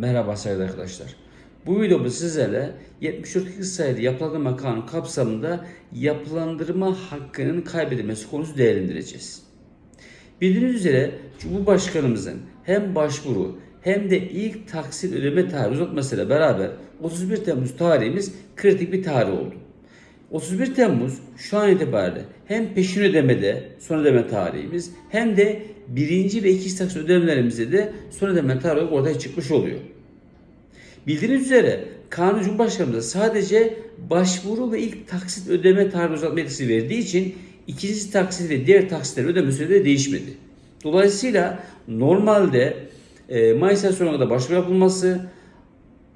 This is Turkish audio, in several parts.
Merhaba sayılı arkadaşlar. Bu videomda sizlerle 74 sayılı yapılandırma kanunu kapsamında yapılandırma hakkının kaybedilmesi konusu değerlendireceğiz. Bildiğiniz üzere Cumhurbaşkanımızın hem başvuru hem de ilk taksit ödeme tarihi uzatmasıyla beraber 31 Temmuz tarihimiz kritik bir tarih oldu. 31 Temmuz şu an itibariyle hem peşin ödemede son ödeme tarihimiz hem de birinci ve ikinci taksit ödemelerimizde de son ödeme tarihi ortaya çıkmış oluyor. Bildiğiniz üzere Kanun Cumhurbaşkanımıza sadece başvuru ve ilk taksit ödeme tarihi uzatma yetkisi verdiği için ikinci taksit ve diğer taksitlerin ödeme süreleri değişmedi. Dolayısıyla normalde e, Mayıs ayı sonuna kadar başvuru yapılması,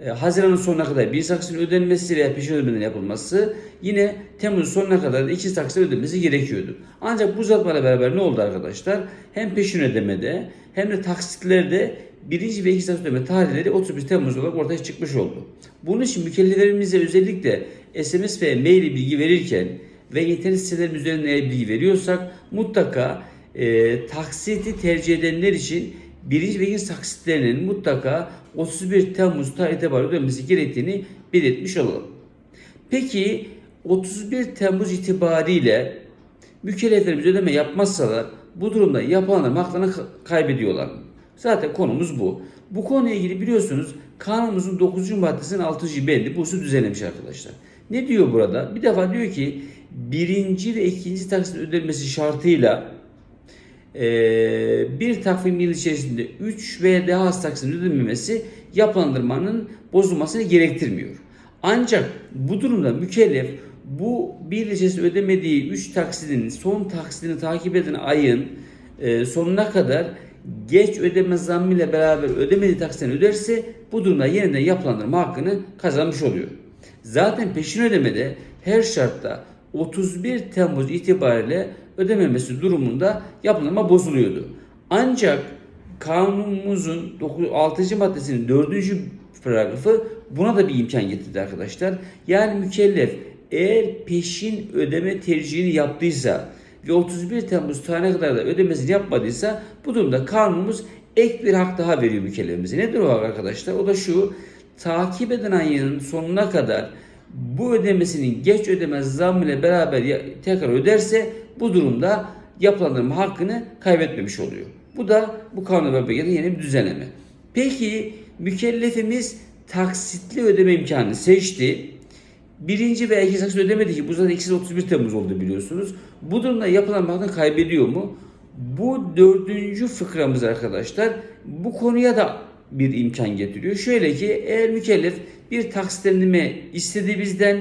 e, Haziran'ın sonuna kadar bir taksitin ödenmesi veya peşin ödemelerin yapılması yine Temmuz sonuna kadar da iki taksit ödenmesi gerekiyordu. Ancak bu uzatmayla beraber ne oldu arkadaşlar? Hem peşin ödemede hem de taksitlerde birinci ve ikinci taksit ödeme tarihleri 31 Temmuz olarak ortaya çıkmış oldu. Bunun için mükelleflerimize özellikle SMS ve mail bilgi verirken ve internet sitelerimiz üzerinden bilgi veriyorsak mutlaka e, taksiti tercih edenler için birinci ve ikinci taksitlerinin mutlaka 31 Temmuz tarih itibariyle ödenmesi gerektiğini belirtmiş olalım. Peki 31 Temmuz itibariyle mükelleflerimiz ödeme yapmazsalar bu durumda yapanlar haklarını kaybediyorlar mı? Zaten konumuz bu. Bu konuyla ilgili biliyorsunuz kanunumuzun 9. maddesinin 6. bendi bu hususu düzenlemiş arkadaşlar. Ne diyor burada? Bir defa diyor ki birinci ve ikinci taksit ödenmesi şartıyla e, bir takvim yıl içerisinde 3 veya daha az taksitin ödenmemesi yapılandırmanın bozulmasını gerektirmiyor. Ancak bu durumda mükellef bu bir içerisinde ödemediği 3 taksidin son taksidini takip eden ayın e, sonuna kadar geç ödeme zammıyla beraber ödemediği taksitini öderse bu durumda yeniden yapılandırma hakkını kazanmış oluyor. Zaten peşin ödemede her şartta 31 Temmuz itibariyle ödememesi durumunda yapılandırma bozuluyordu. Ancak kanunumuzun 6. maddesinin 4. paragrafı buna da bir imkan getirdi arkadaşlar. Yani mükellef eğer peşin ödeme tercihini yaptıysa ve 31 Temmuz tarihine kadar da ödemesini yapmadıysa bu durumda kanunumuz ek bir hak daha veriyor mükellefimize. Nedir o hak arkadaşlar? O da şu takip eden ayının sonuna kadar bu ödemesinin geç ödeme zammı ile beraber tekrar öderse bu durumda yapılandırma hakkını kaybetmemiş oluyor. Bu da bu kanuna beraber yeni bir düzenleme. Peki mükellefimiz taksitli ödeme imkanını seçti. Birinci veya ikinci taksit ödemedi ki bu zaten ikisi de 31 Temmuz oldu biliyorsunuz. Bu durumda yapılan hakkını kaybediyor mu? Bu dördüncü fıkramız arkadaşlar bu konuya da bir imkan getiriyor. Şöyle ki eğer mükellef bir taksitlendirme istedi bizden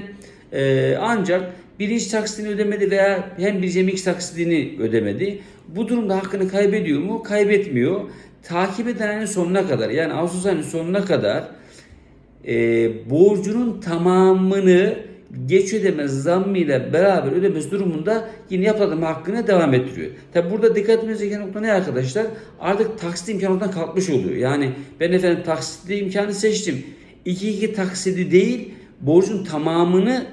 e, ancak birinci taksitini ödemedi veya hem birinci hem ikinci taksitini ödemedi. Bu durumda hakkını kaybediyor mu? Kaybetmiyor. Takip eden ayın sonuna kadar yani Ağustos ayının sonuna kadar e, borcunun tamamını geç ödeme zammıyla beraber ödemesi durumunda yine yapılandırma hakkına devam ettiriyor. Tabi burada dikkat etmeniz gereken nokta ne arkadaşlar? Artık taksit imkanı ortadan kalkmış oluyor. Yani ben efendim taksitli imkanı seçtim. 2-2 taksidi değil borcun tamamını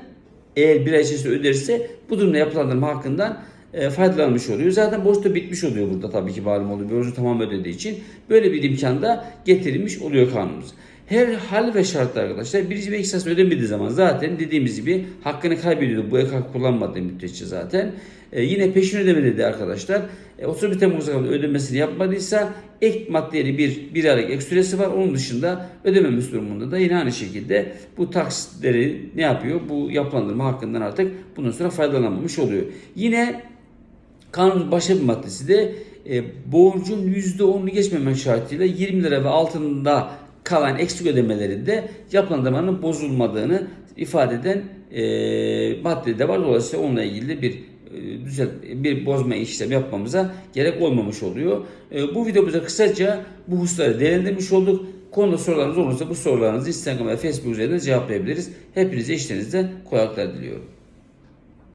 eğer bir ay içerisinde öderse bu durumda yapılandırma hakkından e, faydalanmış oluyor. Zaten borç da bitmiş oluyor burada tabii ki malum oluyor. Borcu tamam ödediği için böyle bir imkan da getirilmiş oluyor kanunumuz. Her hal ve şartta arkadaşlar birinci ve taksi ödemediği zaman zaten dediğimiz gibi hakkını kaybediyordu. Bu ek hak kullanmadığı müddetçe zaten. E, yine peşin ödeme dedi arkadaşlar. E, 31 Temmuz'a kadar ödemesini yapmadıysa ek maddeli bir, bir aylık ek süresi var. Onun dışında ödememiz durumunda da yine aynı şekilde bu taksitleri ne yapıyor? Bu yapılandırma hakkından artık bundan sonra faydalanmamış oluyor. Yine Kanunun başka bir maddesi de e, borcun %10'unu geçmemek şartıyla 20 lira ve altında kalan eksik ödemelerinde yapılandırmanın bozulmadığını ifade eden e, madde de var. Dolayısıyla onunla ilgili bir e, bir bozma işlem yapmamıza gerek olmamış oluyor. E, bu videomuzda kısaca bu hususları değerlendirmiş olduk. Konuda sorularınız olursa bu sorularınızı Instagram ve Facebook üzerinden cevaplayabiliriz. Hepinize işlerinizde kolaylıklar diliyorum.